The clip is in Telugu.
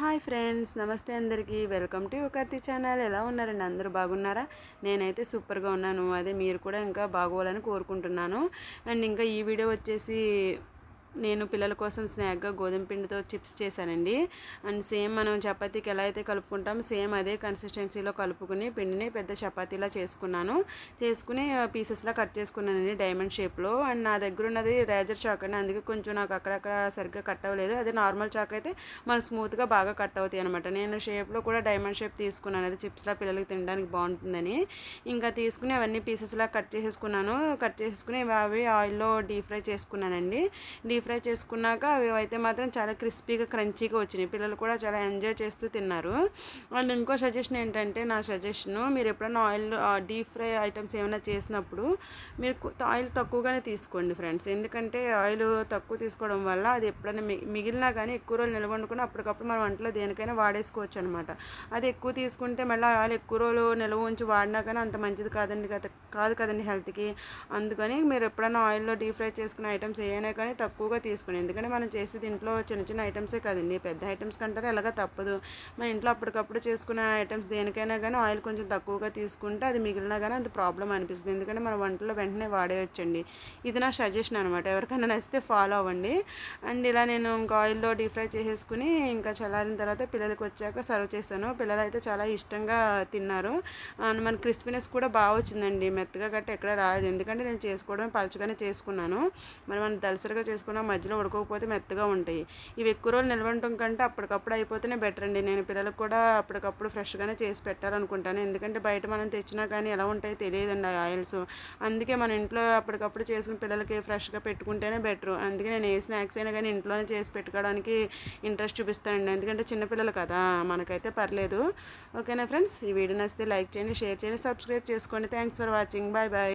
హాయ్ ఫ్రెండ్స్ నమస్తే అందరికీ. Welcome to Yuvakarthi channel. ఎలా ఉన్నారండి? అందరూ బాగున్నారా? నేనైతే సూపర్గా ఉన్నాను. అదే మీరు కూడా ఇంకా బాగోవాలని కోరుకుంటున్నాను. అండ్ ఇంకా ఈ వీడియో వచ్చేసి నేను పిల్లల కోసం స్నాక్గా గోధుమ పిండితో చిప్స్ చేశానండి. అండ్ సేమ్ మనం చపాతీకి ఎలా అయితే కలుపుకుంటాం సేమ్ అదే కన్సిస్టెన్సీలో కలుపుకుని పిండిని పెద్ద చపాతీలా చేసుకున్నాను. చేసుకుని పీసెస్లా కట్ చేసుకున్నానండి డైమండ్ షేప్లో. అండ్ నా దగ్గర ఉన్నది రేజర్ చాక్ అండి. అందుకే కొంచెం నాకు అక్కడక్కడ సరిగ్గా కట్ అవ్వలేదు. అదే నార్మల్ చాక్ అయితే మనకు స్మూత్గా బాగా కట్ అవుతాయి అనమాట నేను షేప్లో కూడా డైమండ్ షేప్ తీసుకున్నాను. అది చిప్స్లా పిల్లలకి తినడానికి బాగుంటుందని. ఇంకా తీసుకుని అవన్నీ పీసెస్లా కట్ చేసేసుకున్నాను. కట్ చేసుకుని అవి ఆయిల్లో డీప్ ఫ్రై చేసుకున్నానండి. డీప్ ఫ్రై చేసుకున్నాక అవి అయితే మాత్రం చాలా క్రిస్పీగా క్రంచీగా వచ్చినాయి. పిల్లలు కూడా చాలా ఎంజాయ్ చేస్తూ తిన్నారు. అండ్ ఇంకో సజెషన్ ఏంటంటే నా సజెషన్ మీరు ఎప్పుడైనా ఆయిల్ డీప్ ఫ్రై ఐటమ్స్ ఏమైనా చేసినప్పుడు మీరు ఆయిల్ తక్కువగానే తీసుకోండి ఫ్రెండ్స్. ఎందుకంటే ఆయిల్ తక్కువ తీసుకోవడం వల్ల అది ఎప్పుడైనా మిగిలినా కానీ ఎక్కువ రోజులు నిల్వ వండుకుని అప్పటికప్పుడు మన వంటలో దేనికైనా వాడేసుకోవచ్చు అనమాట అది ఎక్కువ తీసుకుంటే మళ్ళీ ఆయిల్ ఎక్కువ రోజులు నిల్వ ఉంచి వాడినా కానీ అంత మంచిది కాదండి కదా కాదు కదండి హెల్త్కి. అందుకని మీరు ఎప్పుడైనా ఆయిల్లో డీప్ ఫ్రై చేసుకునే ఐటమ్స్ ఏమైనా కానీ తక్కువ తక్కువగా తీసుకుని ఎందుకంటే మనం చేసేది ఇంట్లో చిన్న చిన్న ఐటమ్సే కదండి పెద్ద ఐటమ్స్ కంటారా ఎలాగ తప్పదు. మన ఇంట్లో అప్పటికప్పుడు చేసుకునే ఐటమ్స్ దేనికైనా కానీ ఆయిల్ కొంచెం తక్కువగా తీసుకుంటే అది మిగిలినా కానీ అంత ప్రాబ్లం అనిపిస్తుంది. ఎందుకంటే మన వంటలో వెంటనే వాడేయచ్చండి. ఇది నా సజెషన్ అనమాట ఎవరికైనా నచ్చితే ఫాలో అవ్వండి. అండ్ ఇలా నేను ఇంకా ఆయిల్లో డీప్ ఫ్రై చేసేసుకుని ఇంకా చల్లారిన తర్వాత పిల్లలకి వచ్చాక సర్వ్ చేశాను పిల్లలు అయితే చాలా ఇష్టంగా తిన్నారు. అండ్ మన క్రిస్పీనెస్ కూడా బాగా వచ్చిందండి. మెత్తగా గట్ట ఎక్కడ రాలేదు. ఎందుకంటే నేను చేసుకోవడం పలచగానే చేసుకున్నాను. మరి మనం దలసరిగా చేసుకున్న మధ్యలో ఉడకకపోతే మెత్తగా ఉంటాయి. ఇవి ఎక్కువ రోజులు నిల్వ ఉండటం కంటే అప్పటికప్పుడు అయిపోతేనే బెటర్ అండి. నేను పిల్లలకు కూడా అప్పటికప్పుడు ఫ్రెష్గానే చేసి పెట్టాలనుకుంటాను. ఎందుకంటే బయట మనం తెచ్చినా కానీ ఎలా ఉంటాయో తెలియదండి ఆ ఆయిల్స్. అందుకే మన ఇంట్లో అప్పటికప్పుడు చేసుకుని పిల్లలకి ఫ్రెష్గా పెట్టుకుంటేనే బెటర్. అందుకే నేను ఏ స్నాక్స్ అయినా కానీ ఇంట్లోనే చేసి పెట్టుకోవడానికి ఇంట్రెస్ట్ చూపిస్తానండి. ఎందుకంటే చిన్నపిల్లలు కదా మనకైతే పర్లేదు. ఓకేనా ఫ్రెండ్స్? ఈ వీడియో నచ్చితే లైక్ చేయండి షేర్ చేయండి సబ్స్క్రైబ్ చేసుకోండి. Thanks for watching. Bye bye.